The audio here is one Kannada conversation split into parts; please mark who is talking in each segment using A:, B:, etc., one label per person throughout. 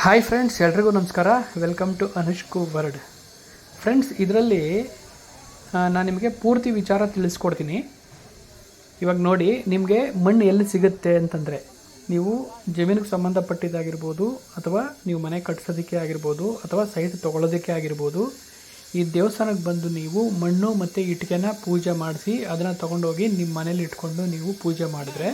A: ಹಾಯ್ ಫ್ರೆಂಡ್ಸ್ ಎಲ್ರಿಗೂ ನಮಸ್ಕಾರ. Welcome to Anushku world friends ಇದರಲ್ಲಿ ನಾನು ನಿಮಗೆ ಪೂರ್ತಿ ವಿಚಾರ ತಿಳಿಸ್ಕೊಡ್ತೀನಿ. ಇವಾಗ ನೋಡಿ, ನಿಮಗೆ ಮಣ್ಣು ಎಲ್ಲಿ ಸಿಗುತ್ತೆ ಅಂತಂದರೆ, ನೀವು ಜಮೀನಿಗೆ ಸಂಬಂಧಪಟ್ಟಿದ್ದಾಗಿರ್ಬೋದು, ಅಥವಾ ನೀವು ಮನೆ ಕಟ್ಸೋದಕ್ಕೆ ಆಗಿರ್ಬೋದು, ಅಥವಾ ಸೈಟ್ ತೊಗೊಳೋದಕ್ಕೆ ಆಗಿರ್ಬೋದು, ಈ ದೇವಸ್ಥಾನಕ್ಕೆ ಬಂದು ನೀವು ಮಣ್ಣು ಮತ್ತು ಇಟ್ಟಿಗೆನ ಪೂಜೆ ಮಾಡಿಸಿ, ಅದನ್ನು ತೊಗೊಂಡೋಗಿ ನಿಮ್ಮ ಮನೇಲಿ ಇಟ್ಕೊಂಡು ನೀವು ಪೂಜೆ ಮಾಡಿದ್ರೆ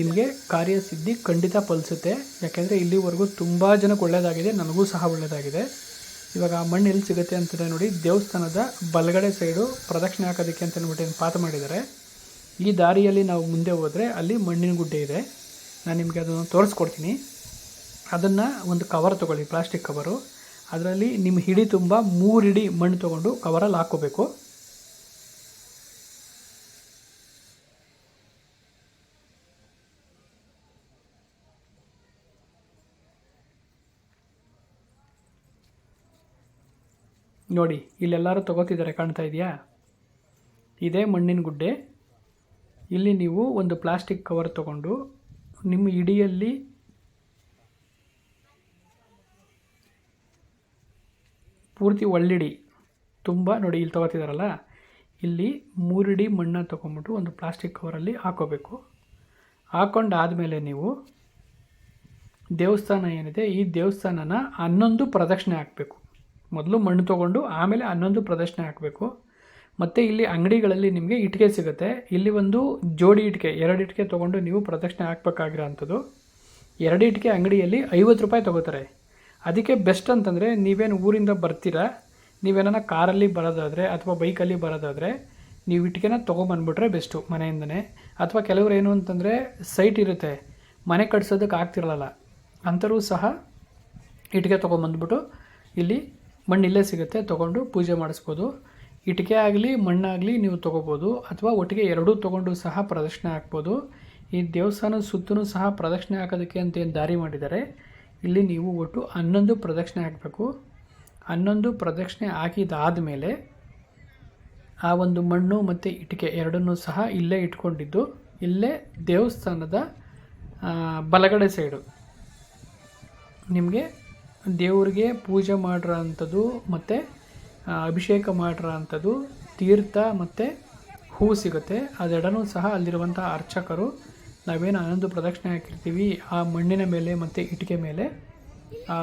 A: ನಿಮಗೆ ಕಾರ್ಯಸಿದ್ಧಿ ಖಂಡಿತ ಫಲಿಸುತ್ತೆ. ಯಾಕೆಂದರೆ ಇಲ್ಲಿವರೆಗೂ ತುಂಬ ಜನಕ್ಕೆ ಒಳ್ಳೆಯದಾಗಿದೆ ನನಗೂ ಸಹ ಒಳ್ಳೆಯದಾಗಿದೆ ಇವಾಗ ಆ ಮಣ್ಣು ಎಲ್ಲಿ ಸಿಗುತ್ತೆ ಅಂತಂದರೆ ನೋಡಿ, ದೇವಸ್ಥಾನದ ಬಲಗಡೆ ಸೈಡು ಪ್ರದಕ್ಷಿಣೆ ಹಾಕೋದಕ್ಕೆ ಅಂತ ಅಂದ್ಬಿಟ್ಟು ಏನು ಪಾತ ಮಾಡಿದ್ದಾರೆ. ಈ ದಾರಿಯಲ್ಲಿ ನಾವು ಮುಂದೆ ಹೋದರೆ ಅಲ್ಲಿ ಮಣ್ಣಿನ ಗುಡ್ಡೆ ಇದೆ. ನಾನು ನಿಮಗೆ ಅದನ್ನು ತೋರಿಸ್ಕೊಡ್ತೀನಿ. ಅದನ್ನು ಒಂದು ಕವರ್ ತೊಗೊಳ್ಳಿ ಪ್ಲಾಸ್ಟಿಕ್ ಕವರು ಅದರಲ್ಲಿ ನಿಮ್ಮ ಹಿಡಿ ತುಂಬ ಮೂರು ಹಿಡಿ ಮಣ್ಣು ತೊಗೊಂಡು ಕವರಲ್ಲಿ ಹಾಕ್ಕೋಬೇಕು. ನೋಡಿ, ಇಲ್ಲೆಲ್ಲರೂ ತಗೋತಿದ್ದಾರೆ ಕಾಣ್ತಾ ಇದೆಯಾ? ಇದೇ ಮಣ್ಣಿನ ಗುಡ್ಡೆ. ಇಲ್ಲಿ ನೀವು ಒಂದು ಪ್ಲಾಸ್ಟಿಕ್ ಕವರ್ ತಗೊಂಡು ನಿಮ್ಮ ಇಡಿಯಲ್ಲಿ ಪೂರ್ತಿ ಒಳ್ಳಿಡಿ ತುಂಬ ನೋಡಿ ಇಲ್ಲಿ ತಗೋತಿದ್ದಾರಲ್ಲ ಇಲ್ಲಿ ಮೂರಿಡಿ ಮಣ್ಣನ್ನು ತೊಗೊಂಬಿಟ್ಟು ಒಂದು ಪ್ಲಾಸ್ಟಿಕ್ ಕವರಲ್ಲಿ ಹಾಕೋಬೇಕು. ಹಾಕೊಂಡಾದಮೇಲೆ ನೀವು ದೇವಸ್ಥಾನ ಏನಿದೆ, ಈ ದೇವಸ್ಥಾನನ ಹನ್ನೊಂದು ಪ್ರದಕ್ಷಿಣೆ ಹಾಕಬೇಕು. ಮೊದಲು ಮಣ್ಣು ತೊಗೊಂಡು ಆಮೇಲೆ ಹನ್ನೊಂದು ಪ್ರದರ್ಶನ ಹಾಕಬೇಕು. ಮತ್ತು ಇಲ್ಲಿ ಅಂಗಡಿಗಳಲ್ಲಿ ನಿಮಗೆ ಇಟ್ಟಿಗೆ ಸಿಗುತ್ತೆ. ಇಲ್ಲಿ ಒಂದು ಜೋಡಿ ಇಟ್ಟಿಗೆ, ಎರಡು ಇಟ್ಟಿಗೆ ತೊಗೊಂಡು ನೀವು ಪ್ರದಕ್ಷಿಣೆ ಹಾಕ್ಬೇಕಾಗಿರೋ ಅಂಥದ್ದು ಎರಡು ಇಟ್ಟಿಗೆ ಅಂಗಡಿಯಲ್ಲಿ ಐವತ್ತು ರೂಪಾಯಿ ತೊಗೋತಾರೆ. ಅದಕ್ಕೆ ಬೆಸ್ಟ್ ಅಂತಂದರೆ ನೀವೇನು ಊರಿಂದ ಬರ್ತೀರಾ ನೀವೇನ ಕಾರಲ್ಲಿ ಬರೋದಾದರೆ ಅಥವಾ ಬೈಕಲ್ಲಿ ಬರೋದಾದರೆ ನೀವು ಇಟ್ಟಿಗೆನ ತೊಗೊಂಬಂದ್ಬಿಟ್ರೆ ಬೆಸ್ಟು ಮನೆಯಿಂದನೇ. ಅಥವಾ ಕೆಲವರು ಏನು ಅಂತಂದರೆ ಸೈಟ್ ಇರುತ್ತೆ, ಮನೆ ಕಟ್ಸೋದಕ್ಕೆ ಆಗ್ತಿರಲ್ಲ. ಅಂಥರೂ ಸಹ ಇಟ್ಟಿಗೆ ತೊಗೊಂಬಂದ್ಬಿಟ್ಟು ಇಲ್ಲಿ ಮಣ್ಣು ಇಲ್ಲೇ ಸಿಗುತ್ತೆ, ತೊಗೊಂಡು ಪೂಜೆ ಮಾಡಿಸ್ಬೋದು. ಇಟ್ಟಿಗೆ ಆಗಲಿ, ಮಣ್ಣಾಗಲಿ ನೀವು ತೊಗೋಬೋದು, ಅಥವಾ ಒಟ್ಟಿಗೆ ಎರಡೂ ತೊಗೊಂಡು ಸಹ ಪ್ರದಕ್ಷಿಣೆ ಹಾಕ್ಬೋದು. ಈ ದೇವಸ್ಥಾನದ ಸುತ್ತಲೂ ಸಹ ಪ್ರದಕ್ಷಿಣೆ ಹಾಕೋದಕ್ಕೆ ಅಂತ ಏನು ದಾರಿ ಮಾಡಿದ್ದಾರೆ, ಇಲ್ಲಿ ನೀವು ಒಟ್ಟು ಹನ್ನೊಂದು ಪ್ರದಕ್ಷಿಣೆ ಹಾಕಬೇಕು. ಹನ್ನೊಂದು ಪ್ರದಕ್ಷಿಣೆ ಹಾಕಿದಾದ ಮೇಲೆ ಆ ಒಂದು ಮಣ್ಣು ಮತ್ತು ಇಟ್ಟಿಗೆ ಎರಡನ್ನೂ ಸಹ ಇಲ್ಲೇ ಇಟ್ಕೊಂಡಿದ್ದು, ಇಲ್ಲೇ ದೇವಸ್ಥಾನದ ಬಲಗಡೆ ಸೈಡು. ನಿಮಗೆ ದೇವ್ರಿಗೆ ಪೂಜೆ ಮಾಡಿರೋ ಅಂಥದ್ದು ಮತ್ತು ಅಭಿಷೇಕ ಮಾಡಿರೋ ಅಂಥದ್ದು ತೀರ್ಥ ಮತ್ತು ಹೂ ಸಿಗುತ್ತೆ. ಅದೆರಡನ್ನೂ ಸಹ ಅಲ್ಲಿರುವಂಥ ಅರ್ಚಕರು ನಾವೇನು ಹನ್ನೊಂದು ಪ್ರದಕ್ಷಿಣೆ ಹಾಕಿರ್ತೀವಿ, ಆ ಮಣ್ಣಿನ ಮೇಲೆ ಮತ್ತು ಇಟ್ಟಿಗೆ ಮೇಲೆ, ಆ,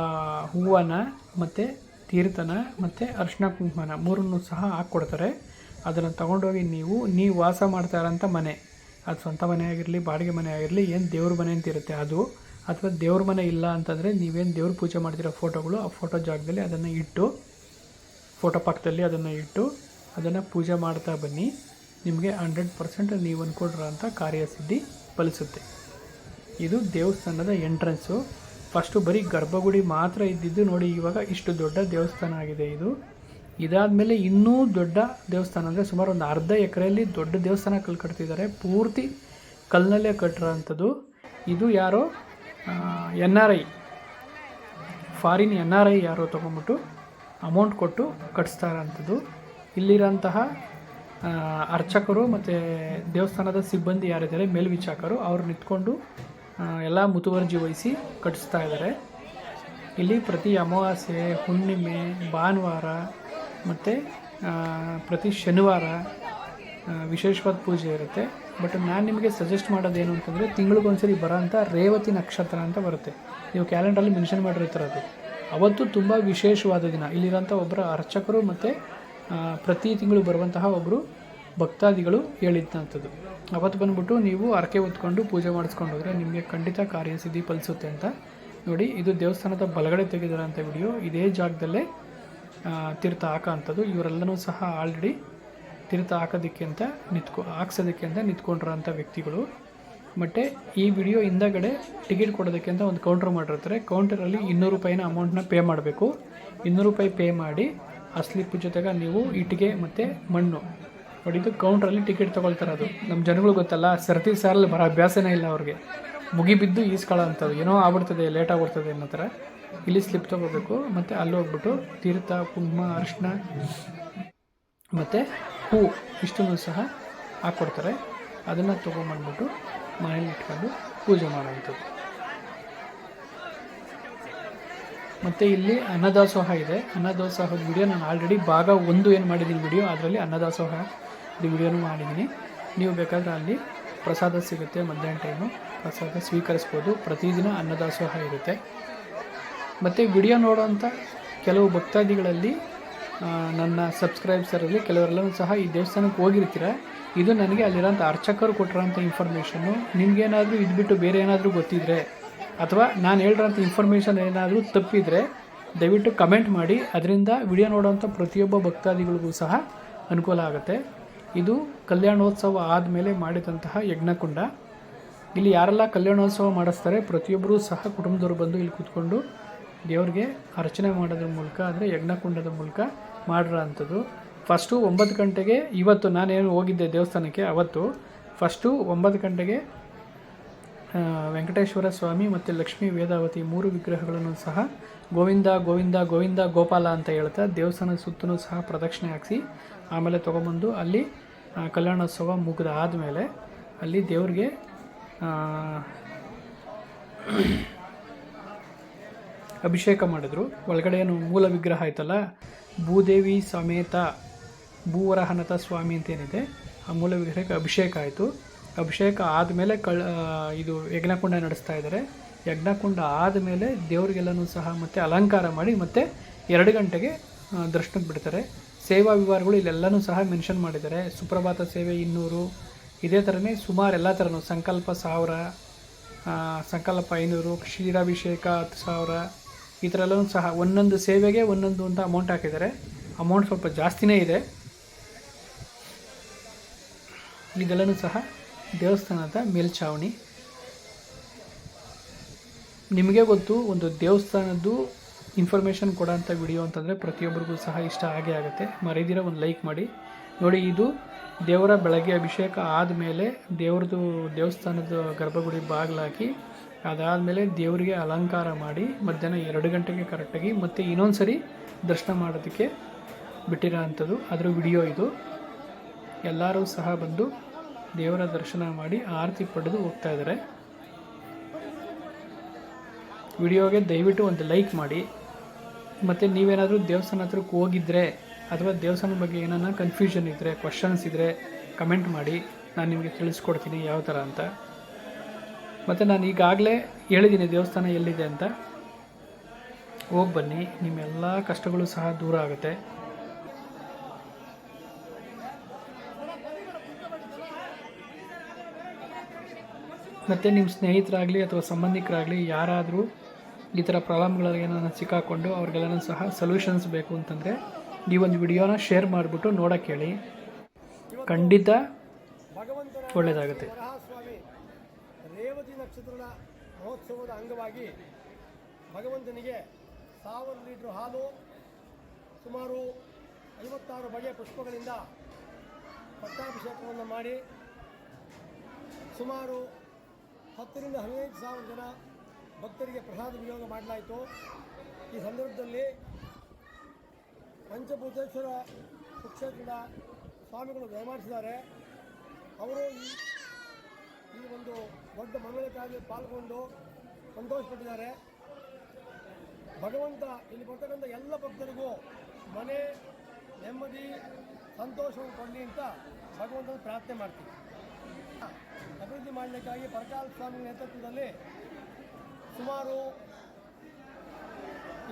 A: ಹೂವನ್ನ ಮತ್ತು ತೀರ್ಥನ ಮತ್ತು ಅರ್ಶಿನ ಕುಂಕುಮನ ಮೂರನ್ನು ಸಹ ಹಾಕ್ಕೊಡ್ತಾರೆ. ಅದನ್ನು ತೊಗೊಂಡೋಗಿ ನೀವು ನೀವು ವಾಸ ಮಾಡ್ತಾ ಇರೋಂಥ ಮನೆ, ಅದು ಸ್ವಂತ ಮನೆ ಆಗಿರಲಿ, ಬಾಡಿಗೆ ಮನೆ ಆಗಿರಲಿ, ಏನು ದೇವ್ರ ಮನೆ ಅಂತ ಇರುತ್ತೆ ಅದು. ಅಥವಾ ದೇವ್ರ ಮನೆ ಇಲ್ಲ ಅಂತಂದರೆ ನೀವೇನು ದೇವ್ರ ಪೂಜೆ ಮಾಡ್ತಿರೋ ಫೋಟೋಗಳು, ಆ ಫೋಟೋ ಜಾಗದಲ್ಲಿ ಅದನ್ನು ಇಟ್ಟು, ಫೋಟೋ ಪಕ್ಕದಲ್ಲಿ ಅದನ್ನು ಇಟ್ಟು, ಅದನ್ನು ಪೂಜೆ ಮಾಡ್ತಾ ಬನ್ನಿ. ನಿಮಗೆ ಹಂಡ್ರೆಡ್ ಪರ್ಸೆಂಟ್ ನೀವು ಅಂತ ಕಾರ್ಯಸಿದ್ಧಿ ಫಲಿಸುತ್ತೆ. ಇದು ದೇವಸ್ಥಾನದ ಎಂಟ್ರೆನ್ಸು ಫಸ್ಟು ಬರೀ ಗರ್ಭಗುಡಿ ಮಾತ್ರ ಇದ್ದಿದ್ದು ನೋಡಿ, ಇವಾಗ ಇಷ್ಟು ದೊಡ್ಡ ದೇವಸ್ಥಾನ ಆಗಿದೆ ಇದು. ಇದಾದ ಮೇಲೆ ಇನ್ನೂ ದೊಡ್ಡ ದೇವಸ್ಥಾನ ಅಂದರೆ ಸುಮಾರು ಒಂದು ಅರ್ಧ ಎಕರೆಯಲ್ಲಿ ದೊಡ್ಡ ದೇವಸ್ಥಾನ ಕಲ್ ಕಟ್ತಿದ್ದಾರೆ. ಪೂರ್ತಿ ಕಲ್ಲಿನಲ್ಲೇ ಕಟ್ಟಿರೋ ಅಂಥದ್ದು ಇದು ಯಾರೋ? N R I. Foreign N R I ಯಾರೋ ತೊಗೊಂಬಿಟ್ಟು ಅಮೌಂಟ್ ಕೊಟ್ಟು ಕಟ್ಟಿಸ್ತಾ ಇರೋಂಥದ್ದು ಇಲ್ಲಿರೋಂತಹ ಅರ್ಚಕರು ಮತ್ತು ದೇವಸ್ಥಾನದ ಸಿಬ್ಬಂದಿ ಯಾರಿದ್ದಾರೆ, ಮೇಲ್ವಿಚಾರಕರು, ಅವರು ನಿಂತ್ಕೊಂಡು ಎಲ್ಲ ಮುತುವರ್ಜಿ ವಹಿಸಿ ಕಟ್ಟಿಸ್ತಾ ಇದ್ದಾರೆ. ಇಲ್ಲಿ ಪ್ರತಿ ಅಮಾವಾಸ್ಯೆ, ಹುಣ್ಣಿಮೆ, ಭಾನುವಾರ ಮತ್ತು ಪ್ರತಿ ಶನಿವಾರ ವಿಶೇಷವಾದ ಪೂಜೆ ಇರುತ್ತೆ. ಬಟ್ ನಾನು ನಿಮಗೆ ಸಜೆಸ್ಟ್ ಮಾಡೋದೇನು ಅಂತಂದರೆ ತಿಂಗಳಿಗೊಂದ್ಸರಿ ಬರೋ ಅಂಥ ರೇವತಿ ನಕ್ಷತ್ರ ಅಂತ ಬರುತ್ತೆ. ನೀವು ಕ್ಯಾಲೆಂಡರಲ್ಲಿ ಮೆನ್ಷನ್ ಮಾಡಿರ್ತಾರೆ ಅದು. ಅವತ್ತು ತುಂಬ ವಿಶೇಷವಾದ ದಿನ. ಇಲ್ಲಿರೋಂಥ ಒಬ್ಬರ ಅರ್ಚಕರು ಮತ್ತು ಪ್ರತಿ ತಿಂಗಳು ಬರುವಂತಹ ಒಬ್ಬರು ಭಕ್ತಾದಿಗಳು ಹೇಳಿದ್ದಂಥದ್ದು ಅವತ್ತು ಬಂದ್ಬಿಟ್ಟು ನೀವು ಹರಕೆ ಹೊತ್ಕೊಂಡು ಪೂಜೆ ಮಾಡಿಸ್ಕೊಂಡು ಹೋದರೆ ನಿಮಗೆ ಖಂಡಿತ ಕಾರ್ಯಸಿದ್ಧಿ ಫಲಿಸುತ್ತೆ ಅಂತ ನೋಡಿ, ಇದು ದೇವಸ್ಥಾನದ ಬಲಗಡೆ ತೆಗೆದಿರೋಂಥ ವಿಡಿಯೋ. ಇದೇ ಜಾಗದಲ್ಲೇ ತೀರ್ಥ ಹಾಕೋ ಅಂಥದ್ದು ಇವರೆಲ್ಲನೂ ಸಹ ಆಲ್ರೆಡಿ ತೀರ್ಥ ಹಾಕೋದಕ್ಕೆ ಅಂತ ನಿಂತ್ಕೊ, ಹಾಕ್ಸೋದಕ್ಕೆ ಅಂತ ನಿಂತ್ಕೊಂಡಿರೋಂಥ ವ್ಯಕ್ತಿಗಳು. ಮತ್ತು ಈ ವಿಡಿಯೋ ಹಿಂದಗಡೆ ಟಿಕೆಟ್ ಕೊಡೋದಕ್ಕೆ ಅಂತ ಒಂದು ಕೌಂಟ್ರ್ ಮಾಡಿರ್ತಾರೆ. ಕೌಂಟರಲ್ಲಿ ಇನ್ನೂರು ರೂಪಾಯಿನ ಅಮೌಂಟ್ನ ಪೇ ಮಾಡಬೇಕು. ಇನ್ನೂರು ರೂಪಾಯಿ ಪೇ ಮಾಡಿ, ಆ ಸ್ಲಿಪ್ ಜೊತೆಗೆ ನೀವು ಇಟ್ಟಿಗೆ ಮತ್ತು ಮಣ್ಣು. ಹೊಡಿದು ಕೌಂಟ್ರಲ್ಲಿ ಟಿಕೆಟ್ ತೊಗೊಳ್ತಾರೆ ಅದು. ನಮ್ಮ ಜನಗಳು ಗೊತ್ತಲ್ಲ, ಸರ್ತಿ ಸಾರಲ್ಲಿ ಬರೋ ಅಭ್ಯಾಸನೇ ಇಲ್ಲ ಅವ್ರಿಗೆ. ಮುಗಿಬಿದ್ದು ಈಸ್ಕೊಳ್ಳೋ ಅಂಥದ್ದು ಏನೋ ಆಗ್ಬಿಡ್ತದೆ ಲೇಟ್ ಆಗ್ಬಿಡ್ತದೆ ಅನ್ನೋ ಇಲ್ಲಿ ಸ್ಲಿಪ್ ತೊಗೋಬೇಕು, ಮತ್ತು ಅಲ್ಲಿ ಹೋಗ್ಬಿಟ್ಟು ತೀರ್ಥ, ಕುಂಕುಮ, ಅರಿಶಿನ, ಮತ್ತು ಹೂ ಇಷ್ಟನ್ನು ಸಹ ಹಾಕ್ಕೊಡ್ತಾರೆ ಅದನ್ನು ತೊಗೊಂಬಂದ್ಬಿಟ್ಟು ಮನೇಲಿ ಇಟ್ಕೊಂಡು ಪೂಜೆ ಮಾಡುವಂಥದ್ದು. ಮತ್ತು ಇಲ್ಲಿ ಅನ್ನದಾಸೋಹ ಇದೆ. ಅನ್ನದಾಸೋಹದ ವಿಡಿಯೋ ನಾನು ಆಲ್ರೆಡಿ ಭಾಗ ಒಂದು ಏನು ಮಾಡಿದ್ದೀನಿ ವಿಡಿಯೋ ಅದರಲ್ಲಿ ಅನ್ನದಾಸೋಹ ವಿಡಿಯೋನು ಮಾಡಿದ್ದೀನಿ. ನೀವು ಬೇಕಾದರೆ ಅಲ್ಲಿ ಪ್ರಸಾದ ಸಿಗುತ್ತೆ, ಮಧ್ಯಾಹ್ನ ಟೈಮು ಪ್ರಸಾದ ಸ್ವೀಕರಿಸ್ಬೋದು. ಪ್ರತಿದಿನ ಅನ್ನದಾಸೋಹ ಇರುತ್ತೆ. ಮತ್ತು ವಿಡಿಯೋ ನೋಡೋವಂಥ ಕೆಲವು ಭಕ್ತಾದಿಗಳಲ್ಲಿ ನನ್ನ ಸಬ್ಸ್ಕ್ರೈಬ್ಸರಲ್ಲಿ ಕೆಲವರೆಲ್ಲರೂ ಸಹ ಈ ದೇವಸ್ಥಾನಕ್ಕೆ ಹೋಗಿರ್ತೀರ? ಇದು ನನಗೆ ಅಲ್ಲಿರೋಂಥ ಅರ್ಚಕರು ಕೊಟ್ಟಿರೋಂಥ ಇನ್ಫಾರ್ಮೇಷನ್ನು ನಿಮಗೇನಾದರೂ ಇದು ಬಿಟ್ಟು ಬೇರೆ ಏನಾದರೂ ಗೊತ್ತಿದ್ರೆ, ಅಥವಾ ನಾನು ಹೇಳಿರೋಂಥ ಇನ್ಫಾರ್ಮೇಷನ್ ಏನಾದರೂ ತಪ್ಪಿದರೆ ದಯವಿಟ್ಟು ಕಮೆಂಟ್ ಮಾಡಿ. ಅದರಿಂದ ವಿಡಿಯೋ ನೋಡೋವಂಥ ಪ್ರತಿಯೊಬ್ಬ ಭಕ್ತಾದಿಗಳಿಗೂ ಸಹ ಅನುಕೂಲ ಆಗುತ್ತೆ. ಇದು ಕಲ್ಯಾಣೋತ್ಸವ ಆದಮೇಲೆ ಮಾಡಿದಂತಹ ಯಜ್ಞಕುಂಡ. ಇಲ್ಲಿ ಯಾರೆಲ್ಲ ಕಲ್ಯಾಣೋತ್ಸವ ಮಾಡಿಸ್ತಾರೆ, ಪ್ರತಿಯೊಬ್ಬರೂ ಸಹ ಕುಟುಂಬದವರು ಬಂದು ಇಲ್ಲಿ ಕೂತ್ಕೊಂಡು ದೇವ್ರಿಗೆ ಅರ್ಚನೆ ಮಾಡೋದ್ರ ಮೂಲಕ, ಅಂದರೆ ಯಜ್ಞಕುಂಡದ ಮೂಲಕ ಮಾಡಿರೋ ಅಂಥದ್ದು ಫಸ್ಟು ಒಂಬತ್ತು ಗಂಟೆಗೆ ಇವತ್ತು ನಾನೇನು ಹೋಗಿದ್ದೆ ದೇವಸ್ಥಾನಕ್ಕೆ ಅವತ್ತು, ಫಸ್ಟು ಒಂಬತ್ತು ಗಂಟೆಗೆ ವೆಂಕಟೇಶ್ವರ ಸ್ವಾಮಿ ಮತ್ತು ಲಕ್ಷ್ಮೀ ವೇದಾವತಿ ಮೂರು ವಿಗ್ರಹಗಳನ್ನು ಸಹ ಗೋವಿಂದ ಗೋವಿಂದ ಗೋವಿಂದ, ಗೋಪಾಲ ಅಂತ ಹೇಳ್ತಾ ದೇವಸ್ಥಾನದ ಸುತ್ತಲೂ ಸಹ ಪ್ರದಕ್ಷಿಣೆ ಹಾಕಿಸಿ ಆಮೇಲೆ ತೊಗೊಂಬಂದು ಅಲ್ಲಿ ಕಲ್ಯಾಣೋತ್ಸವ ಮುಗಿದ ಆದಮೇಲೆ ಅಲ್ಲಿ ದೇವ್ರಿಗೆ ಅಭಿಷೇಕ ಮಾಡಿದ್ರು. ಒಳಗಡೆ ಏನು ಮೂಲ ವಿಗ್ರಹ ಆಯ್ತಲ್ಲ, ಭೂದೇವಿ ಸಮೇತ ಭೂವರಹನತ ಸ್ವಾಮಿ ಅಂತ ಏನಿದೆ ಆ ಮೂಲ ವಿಗ್ರಹಕ್ಕೆ ಅಭಿಷೇಕ ಆಯಿತು. ಅಭಿಷೇಕ ಆದಮೇಲೆ ಕಳ್ ಇದು ಯಜ್ಞಕುಂಡ ನಡೆಸ್ತಾ ಇದ್ದಾರೆ ಯಜ್ಞಕುಂಡ ಆದಮೇಲೆ ದೇವರಿಗೆಲ್ಲನೂ ಸಹ ಮತ್ತೆ ಅಲಂಕಾರ ಮಾಡಿ ಮತ್ತೆ ಎರಡು ಗಂಟೆಗೆ ದರ್ಶನಕ್ಕೆ ಬಿಡ್ತಾರೆ. ಸೇವಾ ವಿವಾರಗಳು ಇಲ್ಲೆಲ್ಲನೂ ಸಹ ಮೆನ್ಷನ್ ಮಾಡಿದ್ದಾರೆ. ಸುಪ್ರಭಾತ ಸೇವೆ ಇನ್ನೂರು, ಇದೇ ಥರನೇ ಸುಮಾರು ಎಲ್ಲ ಥರನೂ, ಸಂಕಲ್ಪ ಸಾವಿರ ಸಂಕಲ್ಪ ಐನೂರು, ಕ್ಷೀರಾಭಿಷೇಕ ಹತ್ತು ಸಾವಿರ ಈ ಥರ ಎಲ್ಲನೂ ಸಹ ಒಂದೊಂದು ಸೇವೆಗೆ ಒಂದೊಂದು ಅಂತ ಅಮೌಂಟ್ ಹಾಕಿದ್ದಾರೆ. ಅಮೌಂಟ್ ಸ್ವಲ್ಪ ಜಾಸ್ತಿನೇ ಇದೆ. ಇದೆಲ್ಲನೂ ಸಹ ದೇವಸ್ಥಾನದ ಮೇಲ್ಛಾವಣಿ. ನಿಮಗೆ ಗೊತ್ತು, ಒಂದು ದೇವಸ್ಥಾನದ್ದು ಇನ್ಫಾರ್ಮೇಷನ್ ಕೊಡೋಂಥ ವಿಡಿಯೋ ಅಂತಂದರೆ ಪ್ರತಿಯೊಬ್ಬರಿಗೂ ಸಹ ಇಷ್ಟ ಆಗೇ ಆಗುತ್ತೆ. ಮರೀದಿರ ಒಂದು ಲೈಕ್ ಮಾಡಿ. ನೋಡಿ, ಇದು ದೇವರ ಬೆಳಗ್ಗೆ ಅಭಿಷೇಕ ಆದಮೇಲೆ ದೇವ್ರದ್ದು ದೇವಸ್ಥಾನದ ಗರ್ಭಗುಡಿ ಬಾಗಿಲಾಕಿ ಅದಾದಮೇಲೆ ದೇವರಿಗೆ ಅಲಂಕಾರ ಮಾಡಿ ಮಧ್ಯಾಹ್ನ ಎರಡು ಗಂಟೆಗೆ ಕರೆಕ್ಟಾಗಿ ಮತ್ತು ಇನ್ನೊಂದು ಸರಿ ದರ್ಶನ ಮಾಡೋದಕ್ಕೆ ಬಿಟ್ಟಿರೋ ಅಂಥದ್ದು. ಅದರ ವಿಡಿಯೋ ಇದು. ಎಲ್ಲರೂ ಸಹ ಬಂದು ದೇವರ ದರ್ಶನ ಮಾಡಿ ಆರತಿ ಪಡೆದು ಹೋಗ್ತಾ ಇದ್ದಾರೆ. ವಿಡಿಯೋಗೆ ದಯವಿಟ್ಟು ಒಂದು ಲೈಕ್ ಮಾಡಿ. ಮತ್ತು ನೀವೇನಾದರೂ ದೇವಸ್ಥಾನ ಹತ್ರಕ್ಕೆ ಹೋಗಿದ್ದರೆ ಅಥವಾ ದೇವಸ್ಥಾನದ ಬಗ್ಗೆ ಏನಾನ ಕನ್ಫ್ಯೂಷನ್ ಇದ್ದರೆ ಕ್ವಶನ್ಸ್ ಇದ್ದರೆ ಕಮೆಂಟ್ ಮಾಡಿ. ನಾನು ನಿಮಗೆ ತಿಳಿಸ್ಕೊಡ್ತೀನಿ ಯಾವ ಥರ ಅಂತ. ಮತ್ತು ನಾನು ಈಗಾಗಲೇ ಹೇಳಿದ್ದೀನಿ, ದೇವಸ್ಥಾನ ಎಲ್ಲಿದೆ ಅಂತ. ಹೋಗಿ ಬನ್ನಿ, ನಿಮ್ಮೆಲ್ಲ ಕಷ್ಟಗಳು ಸಹ ದೂರ ಆಗುತ್ತೆ. ಮತ್ತು ನಿಮ್ಮ ಸ್ನೇಹಿತರಾಗಲಿ ಅಥವಾ ಸಂಬಂಧಿಕರಾಗಲಿ, ಯಾರಾದರೂ ಈ ಥರ ಪ್ರಾಬ್ಲಮ್ಗಳಲ್ಲಿ ನಾನು ಸಿಕ್ಕಾಕೊಂಡು ಅವ್ರಿಗೆಲ್ಲನೂ ಸಹ ಸೊಲ್ಯೂಷನ್ಸ್ ಬೇಕು ಅಂತಂದರೆ ಈ ಒಂದು ವಿಡಿಯೋನ ಶೇರ್ ಮಾಡಿಬಿಟ್ಟು ನೋಡೋಕ್ಕೆ ಹೇಳಿ. ಖಂಡಿತ ಒಳ್ಳೆಯದಾಗುತ್ತೆ
B: ರೇವತಿ ನಕ್ಷತ್ರದ ಮಹೋತ್ಸವದ ಅಂಗವಾಗಿ ಭಗವಂತನಿಗೆ ಸಾವಿರ ಲೀಟ್ರ್ ಹಾಲು, ಸುಮಾರು ಐವತ್ತಾರು ಬಗೆಯ ಪುಷ್ಪಗಳಿಂದ ಪಟ್ಟಾಭಿಷೇಕವನ್ನು ಮಾಡಿ ಸುಮಾರು ಹತ್ತರಿಂದ ಹದಿನೈದು ಸಾವಿರ ಜನ ಭಕ್ತರಿಗೆ ಪ್ರಸಾದ ವಿನಿಯೋಗ ಮಾಡಲಾಯಿತು. ಈ ಸಂದರ್ಭದಲ್ಲಿ ಪಂಚಭೂತೇಶ್ವರ ಕುಕ್ಷೇತ್ರದ ಸ್ವಾಮಿಗಳು ದಯಮಾಡಿಸಿದ್ದಾರೆ. ಅವರು ಈ ಒಂದು ದೊಡ್ಡ ಮಂಗಳಕ್ಕಾಗಿ ಪಾಲ್ಗೊಂಡು ಸಂತೋಷಪಟ್ಟಿದ್ದಾರೆ. ಭಗವಂತ ಇಲ್ಲಿ ಬರ್ತಕ್ಕಂಥ ಎಲ್ಲ ಭಕ್ತರಿಗೂ ಮನೆ, ನೆಮ್ಮದಿ, ಸಂತೋಷವನ್ನು ಕೊಡಲಿ ಅಂತ ಭಗವಂತನ ಪ್ರಾರ್ಥನೆ ಮಾಡ್ತೀವಿ ಅಭಿವೃದ್ಧಿ ಮಾಡಲಿಕ್ಕಾಗಿ ಪರಕಾಲ ಸ್ವಾಮಿ ನೇತೃತ್ವದಲ್ಲಿ ಸುಮಾರು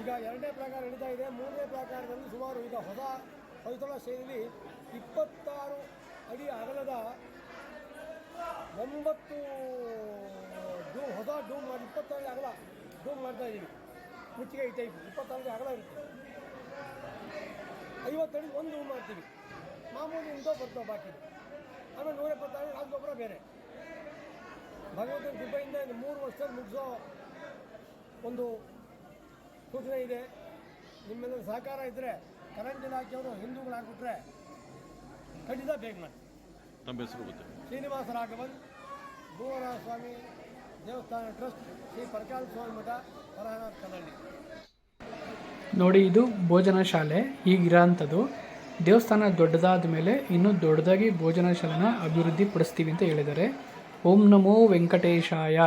B: ಈಗ ಎರಡನೇ ಪ್ರಕಾರ ನಡೀತಾ ಇದೆ. ಮೂರನೇ ಪ್ರಕಾರದಲ್ಲಿ ಸುಮಾರು ಈಗ ಹೊಸ ಹೊಯ್ಸಳ ಶೈಲಿಯಲ್ಲಿ ಇಪ್ಪತ್ತಾರು ಅಡಿ ಅಗಲದ ಒಂಬತ್ತು ಡೂಮ್ ಹೊಸ ಡೂಮ್ ಮಾಡಿ ಇಪ್ಪತ್ತಾರು ಅಗಲ ಡೂಮ್ ಮಾಡ್ತಾ ಇದ್ದೀವಿ ಮುಚ್ಚಿಗೆ ಈ ಟೈಪ್ ಇಪ್ಪತ್ತಾರು ಅಗಲ ಇರುತ್ತೆ ಐವತ್ತಡಿ ಒಂದು ಡೂಮ್ ಮಾಡ್ತೀವಿ. ಮಾಮೂಲಿ ಇಂದೋ ಬರ್ತಾವೆ ಬಾಕಿ. ಆಮೇಲೆ ನೂರ ಎಪ್ಪತ್ತಾರು ರಾಜಗೊಬ್ಬರ ಬೇರೆ. ಭಗವಂತನ ಕೃಪೆಯಿಂದ ಇದು ಮೂರು ವರ್ಷದಲ್ಲಿ ಮುಗಿಸೋ ಒಂದು ಸೂಚನೆ ಇದೆ. ನಿಮ್ಮೆಲ್ಲ ಸಹಕಾರ ಇದ್ದರೆ ಕರೆಂಟ್ ಇಲಾಖೆಯವರು ಹಿಂದೂಗಳು ಹಾಕ್ಬಿಟ್ರೆ ಖಂಡಿತ ಬೇಗ ಮಾಡಿ.
C: ತಮ್ಮ ಹೆಸರು ಗೊತ್ತಿಲ್ಲ.
B: ಶ್ರೀನಿವಾಸ ರಾಘವನ್ ಭೂವನಸ್ವಾಮಿ ದೇವಸ್ಥಾನ ಟ್ರಸ್ಟ್ ಶ್ರೀ ಪರಕಾಲ ಸ್ವಾಮಿ ಮಠ ಪರಹನಾಥ್ ಕನ್ನಡಿ.
A: ನೋಡಿ, ಇದು ಭೋಜನ ಶಾಲೆ. ಈಗಿರೋಂಥದ್ದು ದೇವಸ್ಥಾನ ದೊಡ್ಡದಾದ ಮೇಲೆ ಇನ್ನೂ ದೊಡ್ಡದಾಗಿ ಭೋಜನ ಶಾಲೆನ ಅಭಿವೃದ್ಧಿ ಪಡಿಸ್ತೀವಿ ಅಂತ ಹೇಳಿದ್ದಾರೆ. ಓಂ ನಮೋ ವೆಂಕಟೇಶಾಯ.